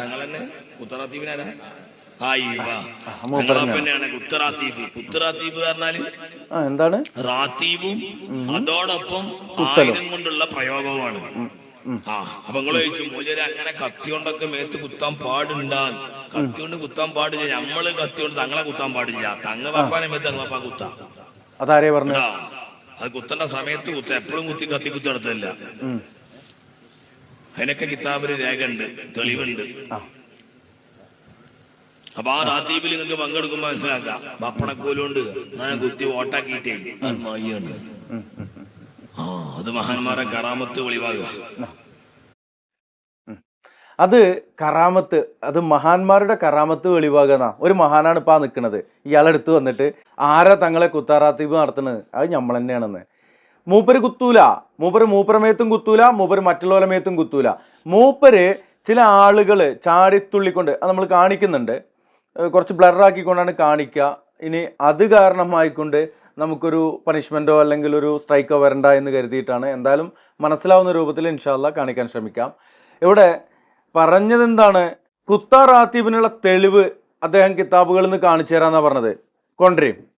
തങ്ങളെന്നെ തന്നെ ഉത്തറാത്തീപിനാരാ പറഞ്ഞാൽ എന്താണ്? റാത്തീബും അതോടൊപ്പം ആയുധം കൊണ്ടുള്ള പ്രയോഗവുമാണ്. ആ അപ്പൊ നിങ്ങൾ ചോദിച്ചു മൂലര് അങ്ങനെ കത്തി കൊണ്ടൊക്കെ മേത്ത് കുത്താൻ പാടുണ്ടാ? കത്തി കൊണ്ട് കുത്താൻ പാടില്ല. നമ്മൾ കത്തി കൊണ്ട് തങ്ങളെ കുത്താൻ പാടില്ല. തങ്ങ പപ്പാനെ മേത്ത് തങ്ങ പപ്പ കുത്താം. അതാരേ പറഞ്ഞു അത് കുത്തേണ്ട സമയത്ത് കുത്ത. എപ്പോഴും കുത്തി കത്തി കുത്തി നടത്തില്ല. അതിനൊക്കെ കിതാബിന് രേഖ ഉണ്ട് തെളിവുണ്ട്. അപ്പൊ ആ റാത്തീബിൽ നിങ്ങൾക്ക് പങ്കെടുക്കുമ്പോ മനസ്സിലാക്കാം. പപ്പടക്കോലുകൊണ്ട് ഞാൻ കുത്തി ഓട്ടാക്കിയിട്ടേ. അത് മയ്യാണ് ഉം, ഉം, ഉം. ആ അത് മഹാന്മാരെ കറാമത്ത് വെളിവാകുക. അത് കറാമത്ത് അത് മഹാന്മാരുടെ കറാമത്ത് വെളിവാകുന്ന ഒരു മഹാനാണ് ഇപ്പൊ ആ നിൽക്കുന്നത് ഇയാളെടുത്ത് വന്നിട്ട് ആരാ തങ്ങളെ കുത്താറാത്തീപ് നടത്തുന്നത്? അത് നമ്മൾ തന്നെയാണെന്ന് മൂപ്പര് കുത്തൂല. മൂപ്പര് മൂപ്പരമേത്തും കുത്തൂല മൂപ്പര് മറ്റുള്ളവരെ മേത്തും കുത്തൂല. മൂപ്പര് ചില ആളുകൾ ചാടിത്തുള്ളിക്കൊണ്ട് അത് നമ്മൾ കാണിക്കുന്നുണ്ട്. കുറച്ച് ബ്ലറാക്കിക്കൊണ്ടാണ് കാണിക്കുക ഇനി അത് കാരണമായിക്കൊണ്ട് നമുക്കൊരു പണിഷ്മെന്റോ അല്ലെങ്കിൽ ഒരു സ്ട്രൈക്കോ വരണ്ട എന്ന് കരുതിയിട്ടാണ്. എന്തായാലും മനസ്സിലാവുന്ന രൂപത്തിൽ ഇൻഷാല്ല കാണിക്കാൻ ശ്രമിക്കാം. ഇവിടെ പറഞ്ഞത് എന്താണ് കുത്താർ തെളിവ് അദ്ദേഹം കിതാബുകളിൽ നിന്ന് കാണിച്ചു തരാമെന്നാണ് പറഞ്ഞത്. കൊണ്ടുവരും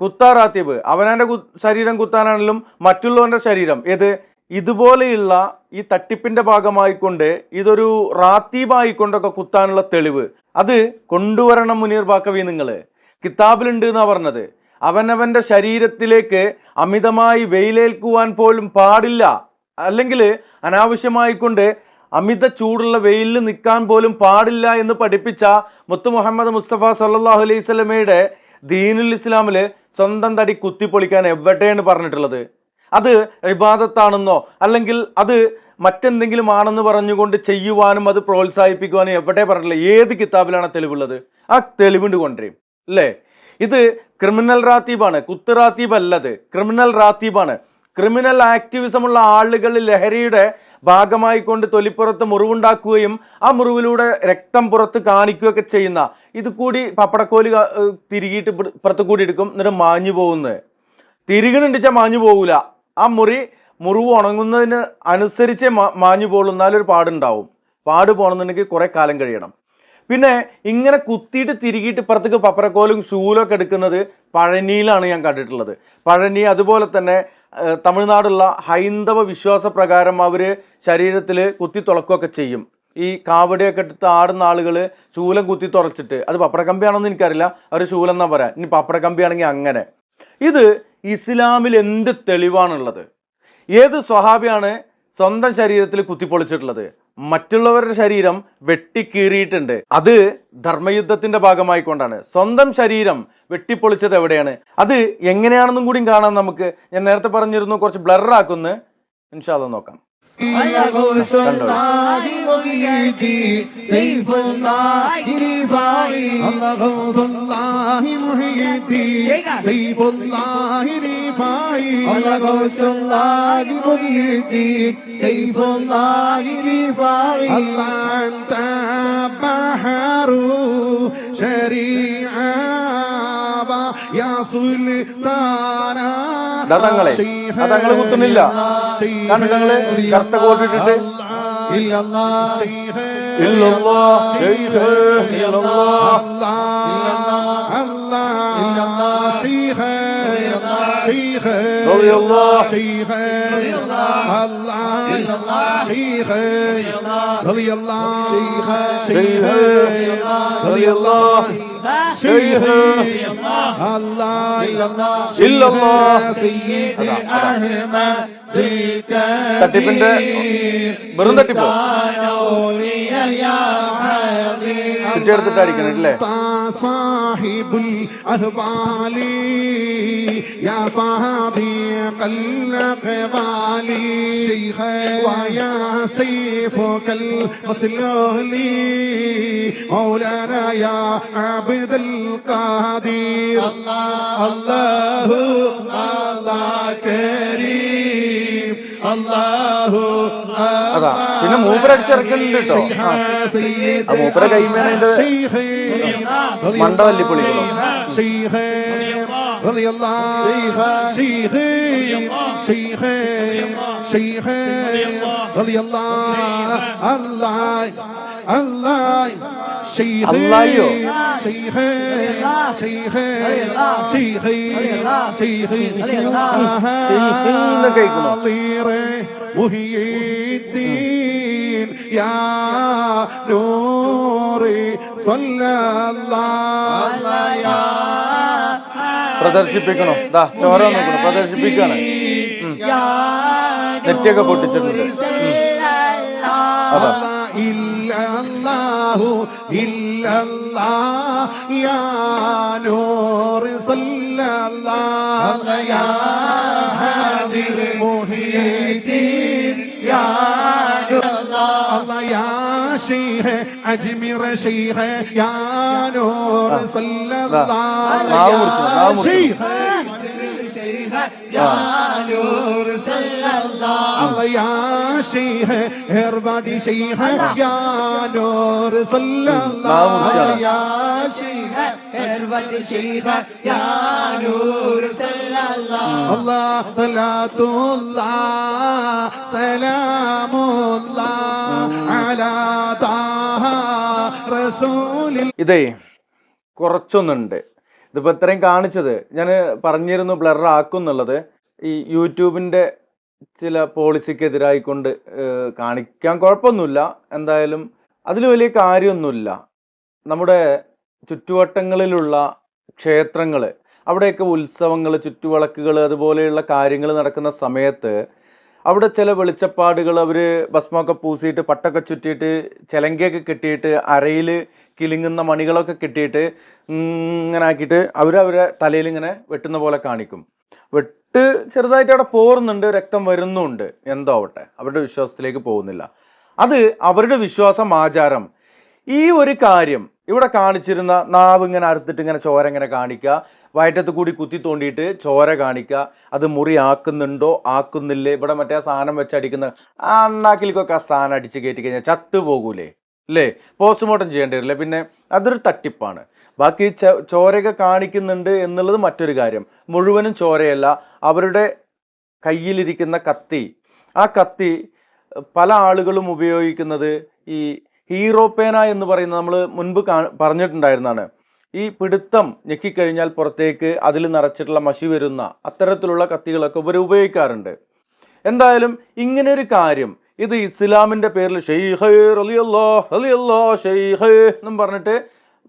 കുത്താർ ആത്തീബ് അവനവന്റെ ശരീരം കുത്താനാണെങ്കിലും മറ്റുള്ളവന്റെ ശരീരം. ഏത്? ഇതുപോലെയുള്ള ഈ തട്ടിപ്പിന്റെ ഭാഗമായിക്കൊണ്ട് ഇതൊരു റാത്തീബായിക്കൊണ്ടൊക്കെ കുത്താനുള്ള തെളിവ്. അത് കൊണ്ടുവരണം മുനീർ ബാക്കവി നിങ്ങൾ കിതാബിലുണ്ട് എന്നാ പറഞ്ഞത്. അവനവന്റെ ശരീരത്തിലേക്ക് അമിതമായി വെയിലേൽക്കുവാൻ പോലും പാടില്ല. അല്ലെങ്കിൽ അനാവശ്യമായിക്കൊണ്ട് അമിത ചൂടുള്ള വെയിലിൽ നിൽക്കാൻ പോലും പാടില്ല എന്ന് പഠിപ്പിച്ച മുത്തു മുഹമ്മദ് മുസ്തഫ സല്ലാഹു അലൈഹി സ്വലമയുടെ ദീനുൽ ഇസ്ലാമിൽ സ്വന്തം തടി കുത്തിപ്പൊളിക്കാൻ എവിടെയാണ് പറഞ്ഞിട്ടുള്ളത്? അത് ഇബാദത്താണെന്നോ അല്ലെങ്കിൽ അത് മറ്റെന്തെങ്കിലും ആണെന്ന് പറഞ്ഞുകൊണ്ട് ചെയ്യുവാനും അത് പ്രോത്സാഹിപ്പിക്കുവാനും എവിടെ പറഞ്ഞിട്ടില്ല. ഏത് കിതാബിലാണ് തെളിവുള്ളത്? ആ തെളിവുണ്ട് കൊണ്ടുവരും അല്ലേ? ഇത് ക്രിമിനൽ റാത്തീബാണ്. കുത്ത് റാത്തീബ് അല്ലത്. ക്രിമിനൽ റാത്തീബാണ്. ക്രിമിനൽ ആക്ടിവിസമുള്ള ആളുകൾ ലഹരിയുടെ ഭാഗമായി കൊണ്ട് തൊലിപ്പുറത്ത് മുറിവുണ്ടാക്കുകയും ആ മുറിവിലൂടെ രക്തം പുറത്ത് കാണിക്കുകയൊക്കെ ചെയ്യുന്ന ഇത് കൂടി പപ്പടക്കോൽ തിരികിയിട്ട് പുറത്ത് കൂടി എടുക്കും എന്നിട്ട് മാഞ്ഞു പോകുന്നത്. തിരികണുണ്ടിച്ചാൽ മാഞ്ഞു പോകൂല. ആ മുറി മുറിവ് ഉണങ്ങുന്നതിന് അനുസരിച്ചേ മാഞ്ഞു പോകുള്ളൂ എന്നാലൊരു പാടുണ്ടാവും. പാട് പോകണമെന്നുണ്ടെങ്കിൽ കുറേ കാലം കഴിയണം. പിന്നെ ഇങ്ങനെ കുത്തിയിട്ട് തിരികിയിട്ട് ഇപ്പുറത്തേക്ക് പപ്പരക്കോലും ശൂലൊക്കെ എടുക്കുന്നത് പഴനിയിലാണ് ഞാൻ കണ്ടിട്ടുള്ളത്. പഴനി അതുപോലെ തന്നെ തമിഴ്നാടുള്ള ഹൈന്ദവ വിശ്വാസ പ്രകാരം അവർ ശരീരത്തിൽ കുത്തി തുളക്കുകയൊക്കെ ചെയ്യും. ഈ കാവടിയൊക്കെ എടുത്ത് ആടുന്ന ആളുകൾ ശൂലം കുത്തി തുറച്ചിട്ട് അത് പപ്പടക്കമ്പിയാണെന്ന് എനിക്കറിയില്ല അവർ ശൂലം എന്നാ പറയാം ഇനി പപ്പടക്കമ്പിയാണെങ്കിൽ അങ്ങനെ. ഇത് ഇസ്ലാമിൽ എന്ത് തെളിവാണുള്ളത്? ഏത് സ്വഹാബിയാണ് സ്വന്തം ശരീരത്തിൽ കുത്തിപ്പൊളിച്ചിട്ടുള്ളത് മറ്റുള്ളവരുടെ ശരീരം വെട്ടിക്കീറിയിട്ടുണ്ട്. അത് ധർമ്മയുദ്ധത്തിന്റെ ഭാഗമായിക്കൊണ്ടാണ്. സ്വന്തം ശരീരം വെട്ടിപ്പൊളിച്ചത് എവിടെയാണ്? അത് എങ്ങനെയാണെന്നും കൂടി കാണാൻ നമുക്ക്. ഞാൻ നേരത്തെ പറഞ്ഞിരുന്നു കുറച്ച് ബ്ലറാക്കുന്നു ഇൻഷാല്ല നോക്കാം. غوث الله محيدي سيف الله رفاعي الله غوث الله محي الدين سيف الله رفاعي الله غوث الله سيف الله رفاعي الله أنت بحر شريعة يا سلطان അതങ്ങളെ അതങ്ങൾ കുത്തുന്നില്ല. കണ്ടങ്ങൾ കറുത്ത കോട്ടിട്ടിട്ട്. ഇല്ലല്ലോ ഇല്ലല്ലോ شيخ رضي الله. شيخ الله شيخ رضي الله شيخ رضي الله شيخ الله ഇല്ലല്ലാ. سيدي أحمد തട്ടിപ്പിന്റെ വെറും തട്ടിപ്പോ ചുറ്റിയെടുത്തിട്ടായിരിക്കണം അല്ലേ صاحب الأهبال يا صادق الأقبال شيخ ويا سيفك المسلول مولانا يا عبد القادر الله الله الله كريم الله അതാ പിന്നെ മൂപ്പരടിച്ചിറക്കുന്നുണ്ട് കേട്ടോ ആ. ആ മൂപ്പരെ കൈമേന അതിന്റെ മണ്ട തല്ലിപ്പൊളിക്കണോ شيخ رضي الله شيخ شيخ شيخ رضي الله الله الله അള്ളായോ. മുഹിയീൻ യാ നൂറി പ്രദർശിപ്പിക്കണോ? ദാ ചോര നോക്കണം പ്രദർശിപ്പിക്കാണ് നെറ്റിയൊക്കെ പൊട്ടിച്ചിട്ടുണ്ട്. അതാ. نوري صلى الله പ്രദർശിപ്പിക്കണോ ദാ ചോര നോക്കണം പ്രദർശിപ്പിക്കാണ് നെറ്റൊക്കെ പൊട്ടിച്ചിട്ടുണ്ട് ഉം. അതാ الله إلا الله إلا الله يا نور صلى الله يا حاضر محي الدين يا الله يا شيخ أجمر شيخ يا نور صلى ദാ, നാവ് മുറിക്കുന്നു, നാവ് الله മുറിക്കുന്നു. شيخ الله يا شيخ اربادي شيخ يا نور صلى നാവ് الله മുറിച്ചാണ് يا الله صلاة الله سلام الله على طه رسول ഇതേ കുറച്ചൊന്നുണ്ട് ഇതിപ്പോൾ ഇത്രയും കാണിച്ചത് ഞാൻ പറഞ്ഞിരുന്നു ബ്ലർ ആക്കും എന്നുള്ളത് ഈ യൂട്യൂബിൻ്റെ ചില പോളിസിക്കെതിരായിക്കൊണ്ട് കാണിക്കാൻ കുഴപ്പമൊന്നുമില്ല. എന്തായാലും അതിൽ വലിയ കാര്യമൊന്നുമില്ല. നമ്മുടെ ചുറ്റുവട്ടങ്ങളിലുള്ള ക്ഷേത്രങ്ങൾ അവിടെയൊക്കെ ഉത്സവങ്ങൾ ചുറ്റുവിളക്കുകൾ അതുപോലെയുള്ള കാര്യങ്ങൾ നടക്കുന്ന സമയത്ത് അവിടെ ചില വെളിച്ചപ്പാടുകൾ അവർ ഭസ്മമൊക്കെ പൂസിയിട്ട് പട്ടൊക്കെ ചുറ്റിയിട്ട് ചിലങ്കയൊക്കെ കെട്ടിയിട്ട് അരയിൽ കിലുങ്ങുന്ന മണികളൊക്കെ കെട്ടിയിട്ട് ഇങ്ങനെ ആക്കിയിട്ട് അവർ അവരെ തലയിൽ ഇങ്ങനെ വെട്ടുന്ന പോലെ കാണിക്കും. വെട്ട് ചെറുതായിട്ട് അവിടെ പോറുന്നുണ്ട് രക്തം വരുന്നുണ്ട്. എന്തോ ആവട്ടെ അവരുടെ വിശ്വാസത്തിലേക്ക് പോകുന്നില്ല. അത് അവരുടെ വിശ്വാസം ആചാരം. ഈ ഒരു കാര്യം ഇവിടെ കാണിച്ചിരുന്ന നാവ് ഇങ്ങനെ അറുത്തിട്ട് ഇങ്ങനെ ചോര ഇങ്ങനെ കാണിക്കുക വയറ്റത്ത് കൂടി കുത്തി തോണ്ടിയിട്ട് ചോര കാണിക്കുക അത് മുറി ആക്കുന്നുണ്ടോ ആക്കുന്നില്ലേ ഇവിടെ മറ്റേ സാധനം വെച്ചടിക്കുന്ന ആ അണ്ണാക്കിലേക്കൊക്കെ ആ സാധനം അടിച്ച് കയറ്റി കഴിഞ്ഞാൽ ചത്തു പോകൂലേ അല്ലേ? പോസ്റ്റ്മോർട്ടം ചെയ്യേണ്ടി വരില്ലേ? പിന്നെ അതൊരു തട്ടിപ്പാണ്. ബാക്കി ചോരയൊക്കെ കാണിക്കുന്നുണ്ട് എന്നുള്ളത് മറ്റൊരു കാര്യം. മുഴുവനും ചോരയല്ല അവരുടെ കയ്യിലിരിക്കുന്ന കത്തി. ആ കത്തി പല ആളുകളും ഉപയോഗിക്കുന്നത് ഈ ഹീറോ പേന എന്ന് പറയുന്ന നമ്മൾ മുൻപ് പറഞ്ഞിട്ടുണ്ടായിരുന്നതാണ് ഈ പിടുത്തം ഞെക്കിക്കഴിഞ്ഞാൽ പുറത്തേക്ക് അതിൽ നിറച്ചിട്ടുള്ള മഷി വരുന്ന അത്തരത്തിലുള്ള കത്തികളൊക്കെ ഇവർ ഉപയോഗിക്കാറുണ്ട്. എന്തായാലും ഇങ്ങനെ ഒരു കാര്യം ഇത് ഇസ്ലാമിന്റെ പേരിൽ ഷെയ്ഹ് റലിയല്ലോ റലിയല്ലോ ഷെയ്ഹ് എന്നും പറഞ്ഞിട്ട്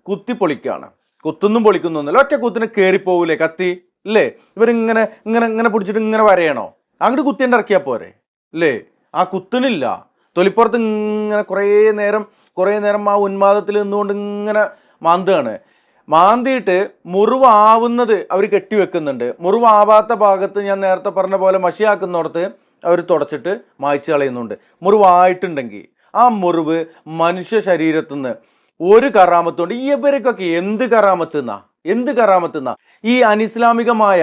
കുത്തിപ്പൊളിക്കാണ് കുത്തുന്നും പൊളിക്കുന്നൊന്നുമില്ല ഒറ്റ കുത്തിന് കയറിപ്പോകൂലേ കത്തി? അല്ലേ ഇവരിങ്ങനെ ഇങ്ങനെ ഇങ്ങനെ പിടിച്ചിട്ട് ഇങ്ങനെ വരയണോ? അങ്ങോട്ട് കുത്തിന്റെ ഇറക്കിയാൽ പോരെ. അല്ലേ ആ കുത്തിനില്ല. തൊലിപ്പുറത്ത് ഇങ്ങനെ കുറേ നേരം കുറേ നേരം ആ ഉന്മാദത്തിൽ നിന്നുകൊണ്ട് ഇങ്ങനെ മാന്തുകയാണ്. മാന്തിയിട്ട് മുറിവാവുന്നത് അവർ കെട്ടിവെക്കുന്നുണ്ട്. മുറിവാവാത്ത ഭാഗത്ത് ഞാൻ നേരത്തെ പറഞ്ഞ പോലെ മഷിയാക്കുന്നിടത്ത് അവർ തുടച്ചിട്ട് മായ്ച്ചു കളയുന്നുണ്ട്. മുറിവായിട്ടുണ്ടെങ്കിൽ ആ മുറിവ് മനുഷ്യ ശരീരത്തിൽ നിന്ന് ഒരു കറാമത്തുണ്ട്. ഇവരൊക്കെ എന്ത് കറാമത്ത് എന്നാ എന്ത് കറാമത്ത് എന്നാ ഈ അനിസ്ലാമികമായ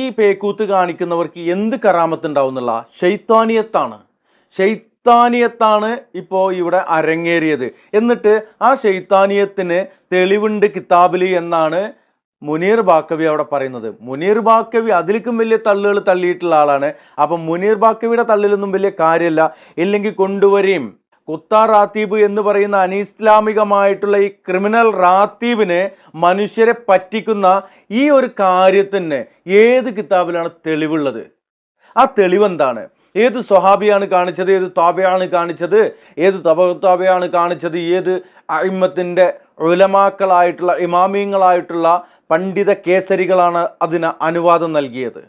ഈ പേക്കൂത്ത് കാണിക്കുന്നവർക്ക് എന്ത് കറാമത്ത് ഉണ്ടാവും എന്നുള്ള ഷെയ്ത്താനിയത്താണ് ഷെയ്ത്താനിയത്താണ് ഇപ്പോൾ ഇവിടെ അരങ്ങേറിയത്. എന്നിട്ട് ആ ഷെയ്ത്താനിയത്തിന് തെളിവുണ്ട് കിതാബിൽ എന്നാണ് മുനീർ ബാക്കവി അവിടെ പറയുന്നത്. മുനീർ ബാക്കവി അതിലേക്കും വലിയ തള്ളുകൾ തള്ളിയിട്ടുള്ള ആളാണ്. അപ്പം മുനീർ ബാക്കവിയുടെ തള്ളിലൊന്നും വലിയ കാര്യമില്ല. ഇല്ലെങ്കിൽ കൊണ്ടുവരെയും കുത്താ റാത്തീബ് എന്ന് പറയുന്ന അനിസ്ലാമികമായിട്ടുള്ള ഈ ക്രിമിനൽ റാത്തീബിനെ മനുഷ്യരെ പറ്റിക്കുന്ന ഈ ഒരു കാര്യത്തിന് ഏത് കിതാബിലാണ് തെളിവുള്ളത്? ആ തെളിവെന്താണ്? ഏത് സ്വഹാബിയാണ് കാണിച്ചത്? ഏത് താബയാണ് കാണിച്ചത്? ഏത് തബത്താബയാണ് കാണിച്ചത്? ഏത് അഴിമത്തിന്റെ ഉലമാക്കളായിട്ടുള്ള ഇമാമിയങ്ങളായിട്ടുള്ള പണ്ഡിത കേസരികളാണ് അതിന് അനുവാദം നൽകിയത്?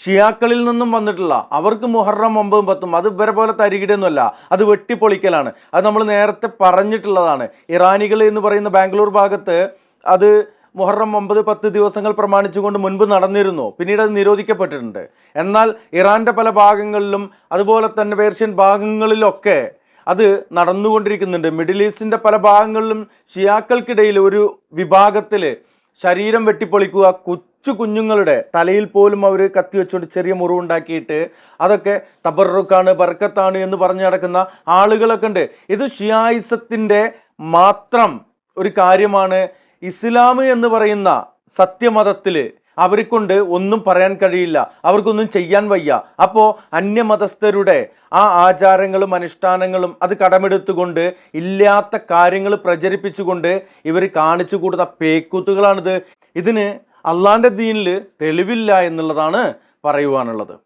ഷിയാക്കളിൽ നിന്നും വന്നിട്ടുള്ള അവർക്ക് മുഹറം ഒമ്പതും പത്തും അത് ഇവരെ പോലെ തരികിടൊന്നുമല്ല അത് വെട്ടിപ്പൊളിക്കലാണ്. അത് നമ്മൾ നേരത്തെ പറഞ്ഞിട്ടുള്ളതാണ്. ഇറാനികൾ എന്ന് പറയുന്ന ബാംഗ്ലൂർ ഭാഗത്ത് അത് മുഹറം ഒമ്പത് പത്ത് ദിവസങ്ങൾ പ്രമാണിച്ചുകൊണ്ട് മുൻപ് നടന്നിരുന്നു. പിന്നീട് അത് നിരോധിക്കപ്പെട്ടിട്ടുണ്ട്. എന്നാൽ ഇറാന്റെ പല ഭാഗങ്ങളിലും അതുപോലെ തന്നെ പേർഷ്യൻ ഭാഗങ്ങളിലൊക്കെ അത് നടന്നുകൊണ്ടിരിക്കുന്നുണ്ട്. മിഡിൽ ഈസ്റ്റിന്റെ പല ഭാഗങ്ങളിലും ഷിയാക്കൾക്കിടയിൽ ഒരു വിഭാഗത്തിൽ ശരീരം വെട്ടിപ്പൊളിക്കുക കൊച്ചു കുഞ്ഞുങ്ങളുടെ തലയിൽ പോലും അവർ കത്തി വെച്ചുകൊണ്ട് ചെറിയ മുറിവുണ്ടാക്കിയിട്ട് അതൊക്കെ തബറുക്കാണ് ബർക്കത്താണ് എന്ന് പറഞ്ഞു നടക്കുന്ന ആളുകളൊക്കെ ഉണ്ട്. ഇത് ഷിയായിസത്തിന്റെ മാത്രം ഒരു കാര്യമാണ്. ഇസ്ലാം എന്ന് പറയുന്ന സത്യമതത്തിൽ അവരെക്കൊണ്ട് ഒന്നും പറയാൻ കഴിയില്ല. അവർക്കൊന്നും ചെയ്യാൻ വയ്യ. അപ്പോൾ അന്യമതസ്ഥരുടെ ആ ആചാരങ്ങളും അനുഷ്ഠാനങ്ങളും അത് കടമെടുത്തുകൊണ്ട് ഇല്ലാത്ത കാര്യങ്ങൾ പ്രചരിപ്പിച്ചുകൊണ്ട് ഇവർ കാണിച്ചു കൂടുന്ന പേക്കൂത്തുകളാണിത്. ഇതിന് അള്ളാന്റെ ദീനിൽ തെളിവില്ല എന്നുള്ളതാണ് പറയുവാനുള്ളത്.